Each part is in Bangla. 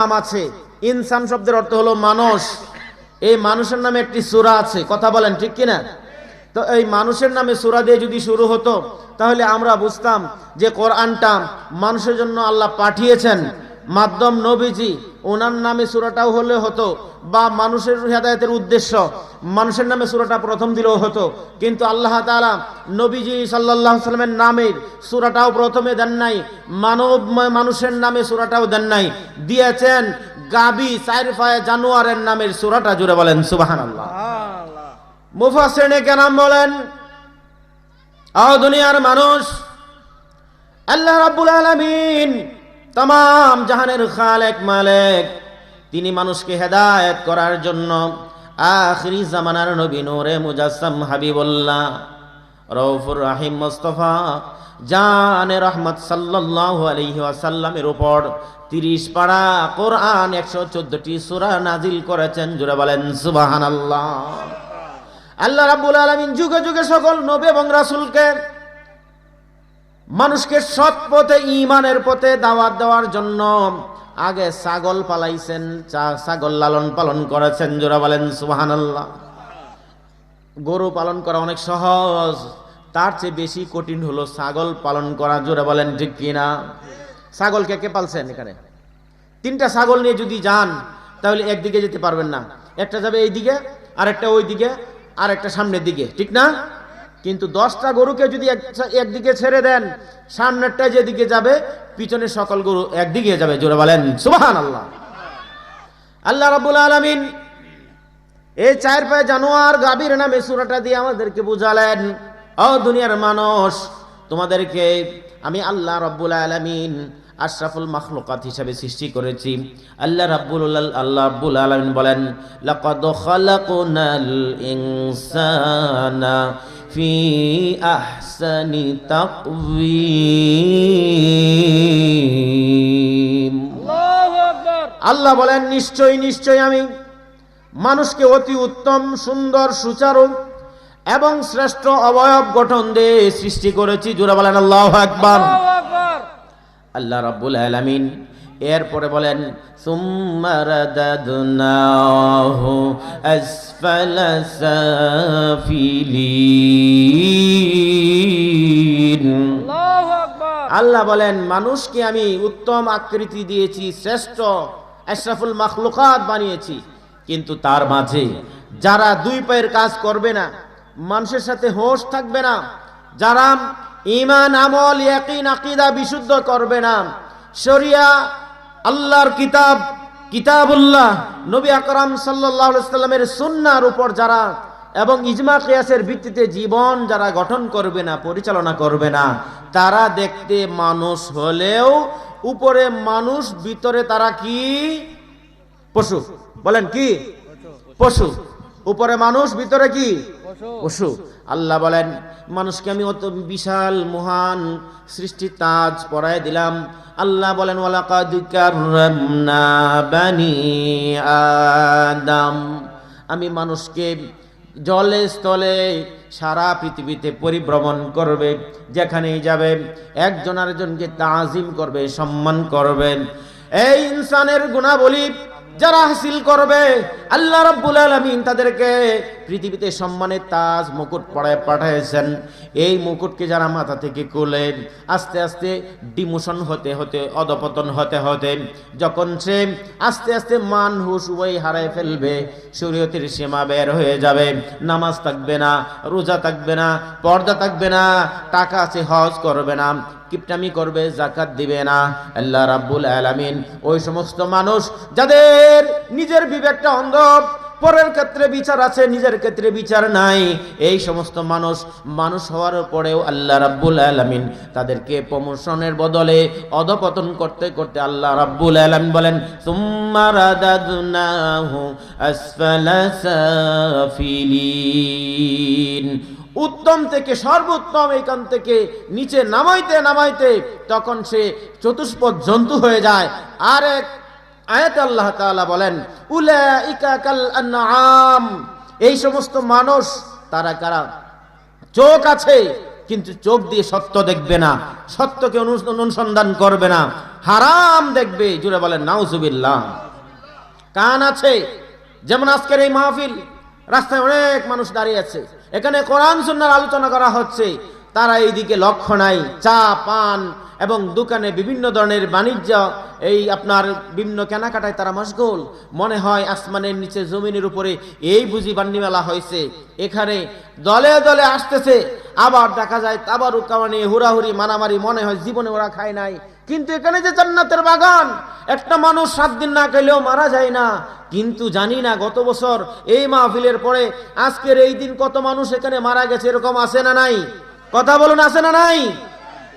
নাম আছে। ইনসান শব্দের অর্থ হলো মানুষ। এই মানুষের নামে একটি সুরা আছে। কথা বলেন, ঠিক কিনা? তো এই মানুষের নামে সুরা দিয়ে যদি শুরু হতো, তাহলে আমরা বুঝতাম যে কোরআনটা মানুষের জন্য আল্লাহ পাঠিয়েছেন। মাধ্যম নবীজি ওনার নামে সূরাটাও হলে হতো বা মানুষের হেদায়তের উদ্দেশ্য মানুষের নামে সুরাটা প্রথম দিলেও হতো। কিন্তু আল্লাহ তাআলা নবীজি সাল্লাল্লাহু আলাইহি সাল্লামের নামের সুরাটাও প্রথমে দেন নাই মানব মানুষের নামে সুরাটাও দেন নাই। দিয়েছেন গাবি সাইরফায়ে জানুয়ারের নামের সুরাটা জুড়ে বলেন সুবাহান আল্লাহ সুবহানাল্লাহ। মুফাসসিরিনে কেরাম বলেন আ দুনিয়ার মানুষ আল্লাহ রাব্বুল আলামিন তাম জাহানের খালেক মালেক, তিনি মানুষকে হেদায়ত করার জন্য আখিরি জামানার নবী নূরে মুজাসসাম হাবিবুল্লাহ রৌফুর রাহিম মুস্তফা, জানে রহমত সাল্লাল্লাহু আলাইহি ওয়াসাল্লামের উপর তিরিশ পাড়া কোরআন একশো চোদ্দটি সূরা নাজিল করেছেন। জুড়ে বলেন, সুবহানাল্লাহ। আল্লাহ রাব্বুল আলামিন যুগে যুগে সকল নবী এবং রাসূলকে মানুষকে সৎ পথে ইমানের পথে দাওয়াত দেওয়ার জন্য আগে ছাগল পালাইছেন ছাগল লালন পালন করেছেন, জোরা বলেন সুবহানাল্লাহ। গরু পালন করা অনেক সহজ, তার চেয়ে বেশি কঠিন হলো ছাগল পালন করা, জোরে বলেন ঠিক কিনা? ছাগল কে পালছেন এখানে? তিনটা ছাগল নিয়ে যদি যান, তাহলে একদিকে যেতে পারবেন না। একটা যাবে এই দিকে আর একটা ওই দিকে আর একটা সামনের দিকে, ঠিক না? কিন্তু দশটা গরুকে যদি এক- একদিকে ছেড়ে দেন, সামনেরটা যেদিকে যাবে, পিছনে সকল গরু একদিকে যাবে, জোরে বলেন সুবাহান আল্লাহ আল্লাহ রাবুল আলমিন এই চার পায়ে জানোয়ার গাভীর নামে সুরাটা দিয়ে আমাদেরকে বুঝালেন, ও দুনিয়ার মানুষ, তোমাদেরকে আমি আল্লাহ রব্বুল আলমিন আশরাফুল মাখলুকাত হিসাবে সৃষ্টি করেছি। আল্লাহ রাব্বুল আল- আল্লাহ রাব্বুল আলামিন বলেন, লাকাদ খালাকুনাল ইনসানা ফি আহসানি তাকওয়িম আল্লাহ বলেন নিশ্চয় নিশ্চয় আমি মানুষকে অতি উত্তম সুন্দর সুচারু এবং শ্রেষ্ঠ অবয়ব গঠন দিয়ে সৃষ্টি করেছি। জোরা বলেন আল্লাহ আকবার। আল্লাহ রাব্বুল আলামিন এরপরে বলেন আল্লাহ বলেন মানুষকে আমি উত্তম আকৃতি দিয়েছি শ্রেষ্ঠ আশরাফুল মাখলুকাত বানিয়েছি। কিন্তু তার মাঝে যারা দুই পায়ের কাজ করবে না মানুষের সাথে হোশ থাকবে না। যারা ইমান আমল ইয়াকিন আকিদা বিশুদ্ধ করবে না শরিয়া আল্লাহর কিতাব, কিতাবুল্লাহ, নবী আকরাম সাল্লামের সুন্নাহর উপর যারা এবং ইজমা কিয়াসের ভিত্তিতে জীবন যারা গঠন করবে না, পরিচালনা করবে না, তারা দেখতে মানুষ হলেও উপরে মানুষ, ভিতরে তারা কি? পশু। বলেন কি? পশু। উপরে মানুষ, ভিতরে কি? পশু আল্লাহ বলেন, মানুষকে আমি অত বিশাল, মহান সৃষ্টি তাজ পরায় দিলাম। আল্লাহ বলেন বানি আমি মানুষকে জলে স্থলে সারা পৃথিবীতে পরিভ্রমণ করবে, যেখানেই যাবে, একজন আরেকজনকে তাজিম করবে, সম্মান করবেন এই ইনসানের গুণাবলী যারা হাসিল করবে, আল্লাহ রাব্বুল আলামিন তাদেরকে পৃথিবীতে সম্মানের তাজ মুকুট পড়ায় পাঠিয়েছেন। এই মুকুটকে যারা মাথা থেকে খুলে আস্তে আস্তে ডিমোশন হতে হতে, অধপতন হতে হতে, যখন সে আস্তে আস্তে মান হুশ উভয় হারায় ফেলবে, শরীয়তের সীমা বের হয়ে যাবে। নামাজ থাকবে না, রোজা থাকবে না, পর্দা থাকবে না, টাকা আছে, হজ করবে না, কিপটামি করবে, জাকাত দিবে না। আল্লাহ রাব্বুল আলামিন ওই সমস্ত মানুষ যাদের নিজের বিবেকটা অন্ধ পরের ক্ষেত্রে বিচার আছে, নিজের ক্ষেত্রে বিচার নাই। এই সমস্ত মানুষ মানুষ হওয়ার পরেও আল্লাহ রাব্বুল আলমিন তাদেরকে প্রমোশনের বদলে অধপতন করতে করতে আল্লাহ রাব্বুল আলামিন বলেন উত্তম থেকে সর্বোত্তম এখান থেকে নিচে নামাইতে নামাইতে তখন সে চতুষ্পদ জন্তু হয়ে যায়। আর এক আয়াত আল্লাহ তাআলা বলেন, উলাইকা কাল এই সমস্ত মানুষ, তারা কারা? চোখ আছে, কিন্তু চোখ দিয়ে সত্য দেখবে না, সত্যকে অনুসন্ধান করবে না, হারাম দেখবে, জুড়ে বলেন, নাউজুবিল্লাহ কান আছে, যেমন আজকের এই মাহফিল, রাস্তায় অনেক মানুষ দাঁড়িয়ে আছে, এখানে কোরআন সুন্নার আলোচনা করা হচ্ছে, তারা এইদিকে লক্ষ্য নাই, চা, পান এবং দোকানে বিভিন্ন ধরনের বাণিজ্য, এই আপনার বিভিন্ন কেনাকাটায় তারা মশগুল। মনে হয় আসমানের নিচে জমিনের উপরে এই বুঝি বান্নিমেলা হয়েছে। এখানে দলে দলে আসতেছে। আবার দেখা যায় আবার উকামানি হুড়াহুড়ি, মারামারি, মনে হয় জীবনে ওরা খায় নাই। কিন্তু এখানে যে জান্নাতের বাগান, একটা মানুষ সাত দিন না খেলেও মারা যায় না। কিন্তু জানি না গত বছর এই মাহফিলের পরে আজকের এই দিন কত মানুষ এখানে মারা গেছে, এরকম আছে না নাই? কথা বলুন, আছে না নাই?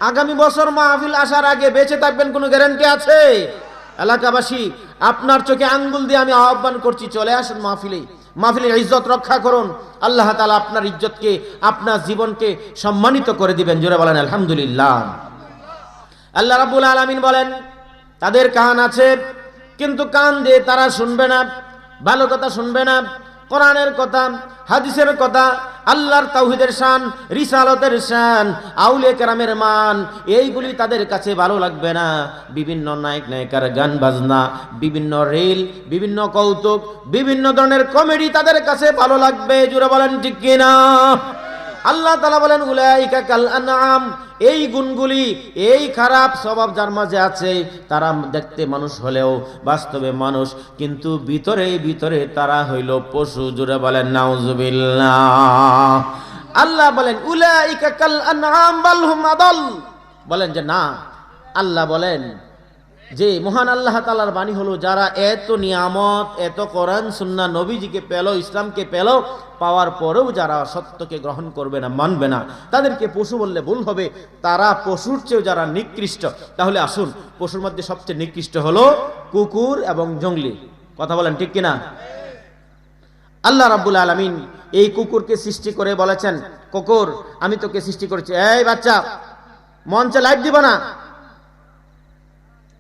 আগামী বছর মাহফিল আসার আগে বেঁচে থাকবেন কোনো গ্যারান্টি আছে? এলাকাবাসী, আপনার চোখে আঙ্গুল দিয়ে আমি আহ্বান করছি, চলে আসুন মাহফিলে। মাহফিলের ইজ্জত রক্ষা করুন। আল্লাহ তালা আপনার ইজ্জতকে, আপনার জীবনকে সম্মানিত করে দিবেন। জোরে বলেন, আলহামদুলিল্লাহ। আল্লাহ রাব্বুল আলামিন বলেন, তাদের কান আছে, কিন্তু কান দিয়ে তারা শুনবে না, ভালো কথা শুনবে না, কোরআনের কথা, হাদিসের কথা আল্লাহর তাহিদের শান, রিসালতের শান আউলে কেরামের মান, এইগুলি তাদের কাছে ভালো লাগবে না। বিভিন্ন নায়ক নায়িকার গান বাজনা, বিভিন্ন রেল, বিভিন্ন কৌতুক, বিভিন্ন ধরনের কমেডি তাদের কাছে ভালো লাগবে। জুড়ে বলেন ঠিক কিনা? আল্লাহ তালা বলেন, উলাইকা কাল আনআম। এই গুণগুলি, এই খারাপ স্বভাব যার মাঝে আছে, তারা দেখতে মানুষ হলেও বাস্তবে মানুষ, কিন্তু ভিতরে ভিতরে তারা হইল পশু জুড়ে বলেন, নাউজুবিল্লাহ। আল্লাহ বলেন, উলাইকা কাল আনআম বাল হুম বলেন যে, না। আল্লাহ বলেন যে মহান আল্লাহ তালার বাণী হলো, যারা এত নিয়ামত, এত কোরআন সুন্না নবীজিকে পেল, ইসলামকে পেল, পাওয়ার পরেও যারা সত্যকে গ্রহণ করবে না, মানবে না, তাদেরকে পশু বললে ভুল হবে, তারা পশুর চেয়েও যারা নিকৃষ্ট, তাহলে আসুন, পশুর মধ্যে সবচেয়ে নিকৃষ্ট হলো কুকুর এবং জঙ্গলি। কথা বলেন ঠিক কিনা? আল্লাহ রাব্বুল আলামিন এই কুকুরকে সৃষ্টি করে বলেছেন, কুকুর, আমি তোকে সৃষ্টি করেছি। এই বাচ্চা মঞ্চে লাইট দিব না?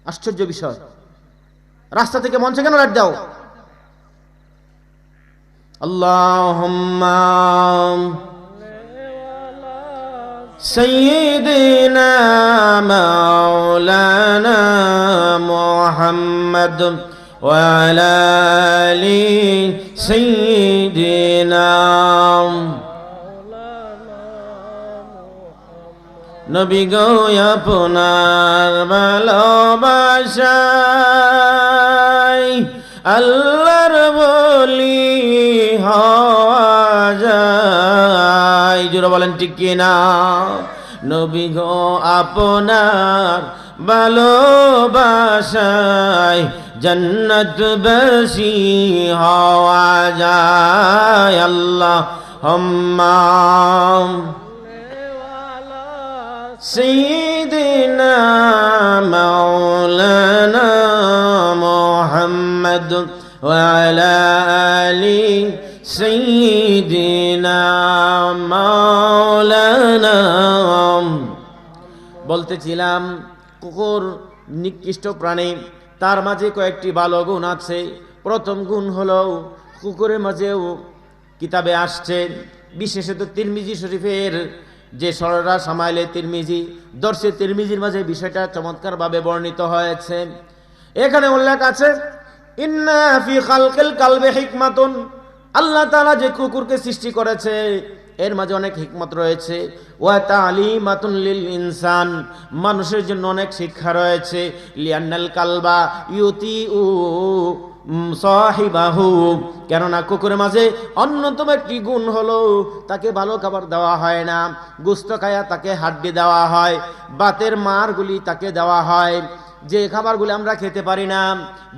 আশ্চর্য বিষয় রাস্তা থেকে মঞ্চে কেন লাইট দাও আল্লাহুম্মা سيدنا مولانا محمد وعلى آل سيدنا নবী গো আপনার ভালোবাসাই আল্লাহর বলি হওয়া যায়। জোরে বলেন ঠিক কিনা নবী গো আপনার ভালোবাসাই জন্নত বসি হওয়া যায়। আল্লাহ হম্মা سيدنا مولانا محمد وعلى آل سيدنا مولانا বলতেছিলাম কুকুর নিকৃষ্ট প্রাণী তার মাঝে কয়েকটি ভালো গুণ আছে প্রথম গুণ হলো কুকুরের মাঝেও কিতাবে আসছে বিশেষত তিরমিজি শরীফের যে সররা সামাইলে তিরমিজি দর্শে তিরমিজির মাঝে বিষয়টা চমৎকারভাবে বর্ণিত হয়েছে। এখানে উল্লেখ আছে ইন্না ফি খালকিল কালবে হিকমাতুন। আল্লাহ তাআলা যে কুকুরকে সৃষ্টি করেছে এর মাঝে অনেক হিকমত রয়েছে। ওয়া তালিমাতুন লিল ইনসান। মানুষের জন্য অনেক শিক্ষা রয়েছে। লিয়ান্নাল কালবা ইউতিউ উম, সাহিবাহু। কেননা কুকুরের মাঝে অন্যতম একটি গুণ হলো তাকে ভালো খাবার দেওয়া হয় না। গুস্ত খায়া তাকে হাড্ডি দেওয়া হয়, বাতের মারগুলি তাকে দেওয়া হয়। যে খাবারগুলি আমরা খেতে পারি না,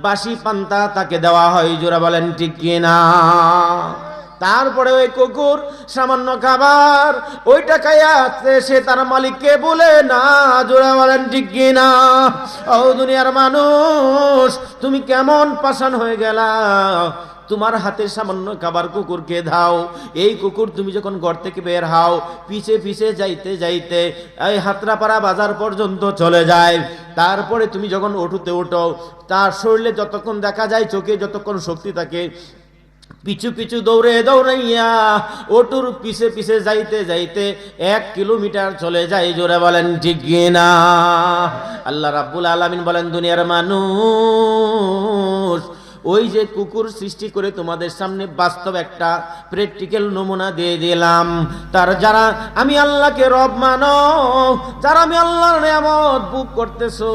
বাসি পান্তা তাকে দেওয়া হয়, জোরা বলেন ঠিক কিনা? তারপরে ওই কুকুর সামান্য খাবার, ওইটা খাইয়া সে তার মালিককে বলে, না, জোড়া বলেন ঠিক কিনা? ও দুনিয়ার মানুষ, তুমি কেমন পাষাণ হয়ে গেলা? তোমার হাতের সামান্য খাবার কুকুরকে দাও। এই কুকুর তুমি যখন ঘর থেকে বের হাও, পিছে পিছে যাইতে যাইতে এই হাতরাপাড়া বাজার পর্যন্ত চলে যায়। তারপরে তুমি যখন উঠুতে উঠো, তার শরীরে যতক্ষণ দেখা যায়, চোখে যতক্ষণ শক্তি থাকে পিছু পিছু দৌড়ে দৌড়াইয়া ওটুর পিছে পিছে যাইতে যাইতে এক কিলোমিটার চলে যায়, জোরে বলেন, ঠিক না আল্লাহ রাব্বুল আলমিন বলেন, দুনিয়ার মানুষ ওই যে কুকুর সৃষ্টি করে তোমাদের সামনে বাস্তব একটা প্র্যাকটিক্যাল নমুনা দিয়ে দিলাম। তার যারা, আমি আল্লাহকে রব মানো, যারা আমি আল্লাহর নিয়ামত বুক করতেছো,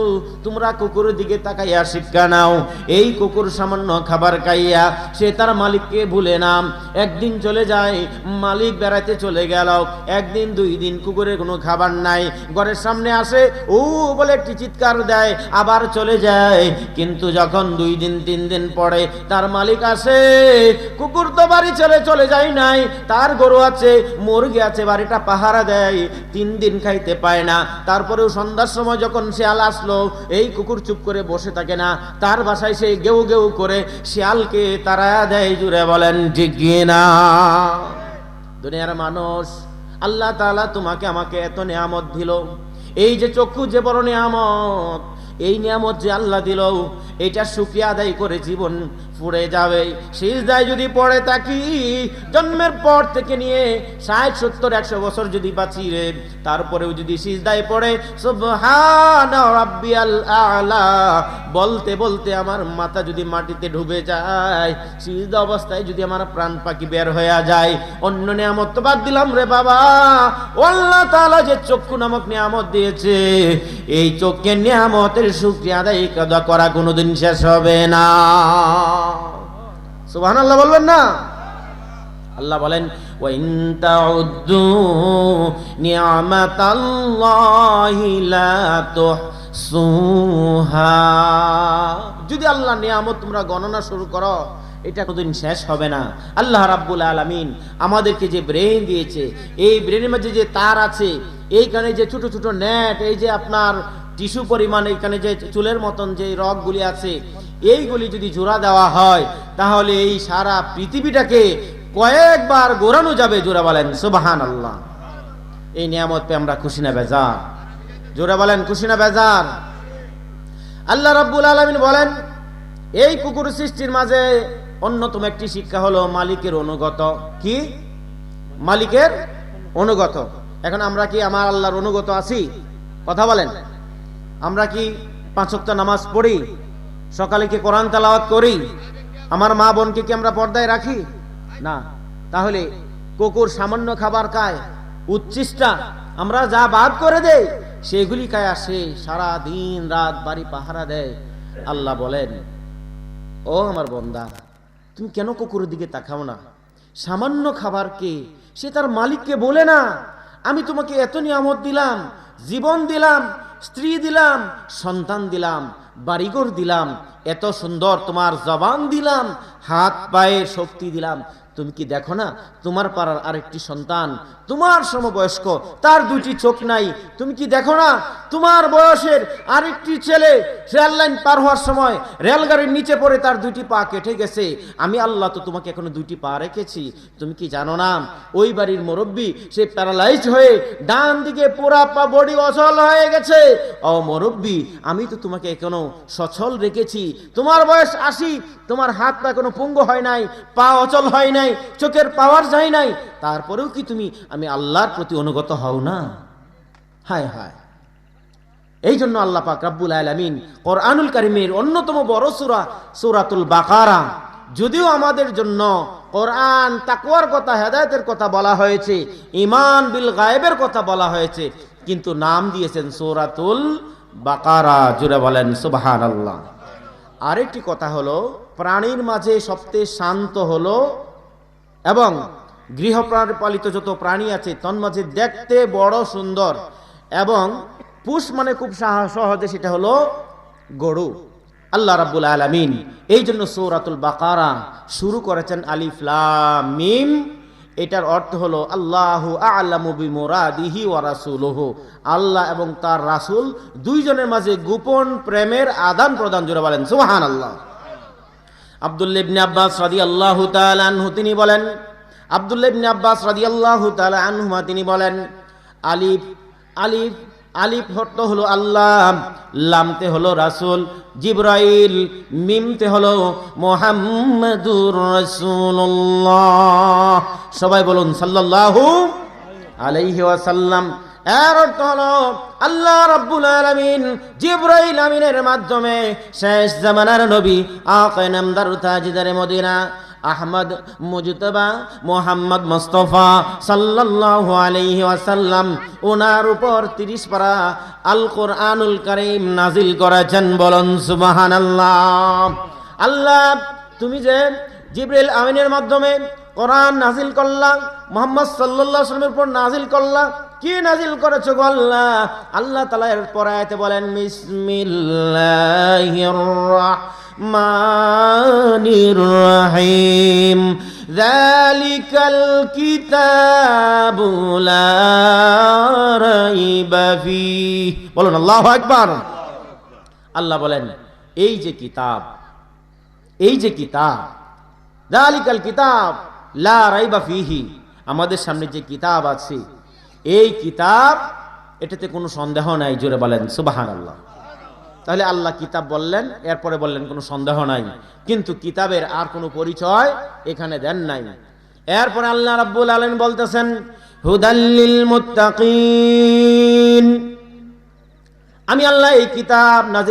তোমরা কুকুরের দিকে তাকাইয়া শিক্ষা নাও। এই কুকুর সামান্য খাবার খাইয়া সে তার মালিককে ভুলে নাম একদিন চলে যায়, মালিক বেড়াতে চলে গেল। একদিন, দুই দিন কুকুরের কোনো খাবার নাই। ঘরের সামনে আসে, ও বলে চিৎকার দেয়, আবার চলে যায়। কিন্তু যখন দুই দিন, তিন দিন পরে তার মালিক আসে, কুকুর তো বাড়ি ছেড়ে চলে যায় নাই, তার গরু আছে, মুরগি আছে, বাড়িটা পাহারা দেয়, তিন দিন খাইতে পায় না। তারপরেও সন্ধ্যার সময় যখন শিয়াল আসলো, এই কুকুর চুপ করে বসে থাকে না, তার বাসায় সে গেউ গেউ করে শিয়ালকে তারা দেয়, জুড়ে বলেন, ঠিক না? দুনিয়ার মানুষ, আল্লাহ তাআলা তোমাকে আমাকে এত নিয়ামত দিল। এই যে চক্ষু, যে বড় নিয়ামত এই নিয়ামত যে আল্লাহ দিল, এটা সুখী আদায় করে জীবন পুড়ে যাবে। সিজদায় যদি পড়ে থাকি, জন্মের পর থেকে নিয়ে ষাট, সত্তর, একশো বছর যদি বাঁচি রে, তারপরেও যদি সিজদায় পড়ে রাব্বিয়াল আলা বলতে বলতে আমার মাথা যদি মাটিতে ডুবে যায় সিজদা অবস্থায় যদি আমার প্রাণ পাখি বের হয়ে যায়, অন্য নিয়ামত বাদ দিলাম রে বাবা। আল্লাহ তাআলা যে চক্ষু নামক নিয়ামত দিয়েছে, এই চোখের নিয়ামতের শুকরিয়া আদায় করা কোনোদিন শেষ হবে না। সুবহান আল্লাহ বলবেন না? আল্লাহ বলেন, ওয়াইন তাউদ্দু নিয়ামাতাল্লাহি লা তুহসুহা যদি আল্লাহ নিয়ামত তোমরা গণনা শুরু করো, এটা কোনদিন শেষ হবে না। আল্লাহ রাব্বুল আলামিন আমাদেরকে যে ব্রেন দিয়েছে, এই ব্রেনের মধ্যে যে তার আছে, এইখানে যে ছোট ছোট নেট এই যে আপনার টিস্যু পরিমাণ এখানে যে চুলের মতন যে রগগুলি আছে, এইগুলি যদি জোড়া দেওয়া হয়, তাহলে এই সারা পৃথিবীটাকে কয়েকবার গোরানো যাবে জোড়া বলেন সুবাহান আল্লাহ এই নিয়ামত পে আমরা খুশি না, বেজার। জোড়া বলেন, খুশি না বেজার? আল্লাহ রাব্বুল আলামিন বলেন, এই কুকুর সৃষ্টির মাঝে অন্যতম একটি শিক্ষা হলো মালিকের অনুগত। কি? মালিকের অনুগত। এখন আমরা কি আমার আল্লাহর অনুগত আছি? কথা বলেন। আমরা কি পাঁচক্ত নামাজ পড়ি? সকালে কি কোরআন তালাওয়াত করি? আমার মা বোনকে কি আমরা পর্দায় রাখি? না। তাহলে কুকুর সামান্য খাবার খায়, উচ্ছিষ্টা। আমরা যা বাদ করে দেই সেগুলি খায় আসে সারা দিন রাত বাড়ি পাহারা দেয়। আল্লাহ বলেন, ও আমার বন্দা, তুমি কেন কুকুরের দিকে তাকাও না? সামান্য খাবারকে সে তার মালিককে বলে না, আমি তোমাকে এত নিয়ামত দিলাম, জীবন দিলাম, স্ত্রী দিলাম, সন্তান দিলাম, বাড়িঘর দিলাম, এত সুন্দর তোমার জবান দিলাম, হাত, পায়ে শক্তি দিলাম তুমি কি দেখো না? তোমার পাড়ার আরেকটি সন্তান, তোমার সমবয়স্ক, তার দুটি চোখ নাই। তুমি কি দেখো না? তোমার বয়সের আরেকটি ছেলে রেল লাইন পার হওয়ার সময় রেলগাড়ির নিচে পড়ে তার দুটি পা কেটে গেছে। আমি আল্লাহ তো তোমাকে এখনও দুটি পা রেখেছি। তুমি কি জানো না? ওই বাড়ির মুরব্বী, সে প্যারালাইজ হয়ে ডান দিকে পুরা পা বডি অচল হয়ে গেছে। ও মুরব্বী, আমি তো তোমাকে এখনও সচল রেখেছি। তোমার বয়স আশি, তোমার হাত পা কোনো পুঙ্গ হয় নাই, পা অচল হয় নাই, চোখের পাওয়ার যায় নাই। তারপরেও কি তুমি? আমি আল্লাহর প্রতি অনুগত হও না? হায় হায়। এই জন্য আল্লাহ পাক রাব্বুল আলামিন কোরআনুল কারিমের অন্যতম বড় সূরা, সূরাতুল বাকারা। যদিও আমাদের জন্য কোরআন তাকওয়ার কথা, হেদায়েতের কথা বলা হয়েছে, ঈমান বিল গায়েবের কথা বলা হয়েছে, কিন্তু নাম দিয়েছেন সূরাতুল বাকারা। জুড়ে বলেন, সুবহানাল্লাহ। আরেকটি কথা হলো, প্রাণীর মাঝে সবচেয়ে শান্ত হলো এবং গৃহপ্রাণী পালিত যত প্রাণী আছে, তন্মাঝে দেখতে বড় সুন্দর এবং পুষ মানে খুব সাহ- সহজে সেটা হলো গরু। আল্লাহ রাব্বুল আলামিন এই জন্য সৌরাতুল বাকারা শুরু করেছেন আলিফ লাম মিম। এটার অর্থ হলো, আল্লাহু আ'লামু বিমুরাদিহি ওয়া রাসূলুহু। আল্লাহ এবং তার রাসূল দুইজনের মাঝে গোপন প্রেমের আদান প্রদান, জোরে বলেন, সুবহানাল্লাহ। আল্লাহ ইবনে আব্বাস রাদিয়াল্লাহু তাআলা আনহু, তিনি বলেন, আব্দুল্লাহ ইবনে আব্বাস রাদিয়াল্লাহু তাআলা আনহুমা, তিনি বলেন, আলিফ আলিফ আলিফ হর্ত হলো আল্লাহ, লামতে হলো রাসূল, জিব্রাইল, মিমতে হলো মোহাম্মদুর রাসূলুল্লাহ। সবাই বলুন সাল্লাল্লাহু আলাইহি ওয়াসাল্লাম। এর অর্থ হলো আল্লাহ রাব্বুল আলামিন জিব্রাইল আমিনের মাধ্যমে শেষ জামানার নবী আকা নামদার তাজদার Medina Ahmad Mujtaba, Muhammad Mustafa সাল্লাল্লাহু আলাইহি ওয়াসাল্লাম ওনার উপর 30 পারা আল কোরআনুল কারীম নাজিল করেছেন। বলুন সুবহানাল্লাহ। আল্লাহ, তুমি যে জিব্রাইল আমিনের মাধ্যমে কোরআন নাজিল করলা, মোহাম্মদ সাল্লাল্লাহু সাল্লামের উপর নাজিল করলা, কি নাজিল করেছ গো আল্লাহ? আল্লাহ তাআলা এর পরায়াতে বলেন, বিসমিল্লাহির রাহমানির রহিম। কিতাবু লা রাইবা ফিহি। বলুন, আল্লাহু আকবার। আল্লাহ বলেন, এই যে কিতাব, এই যে কিতাব দালিকাল কিতাব লা রাইবা ফিহি। আমাদের সামনে যে কিতাব আছে, এই কিতাব, এটাতে কোনো সন্দেহ নাই, জোরে বলেন সুবাহান আল্লাহ তাহলে আল্লাহ কিতাব বললেন, এরপরে বললেন, কোনো সন্দেহ নাই। কিন্তু কিতাবের আর কোনো পরিচয় এখানে দেন নাই। এরপরে আল্লাহ রাব্বুল আলামিন বলতেছেন হুদাল্লিল মুত্তাকিন আমি আল্লাহ এই কিতাব নাজিল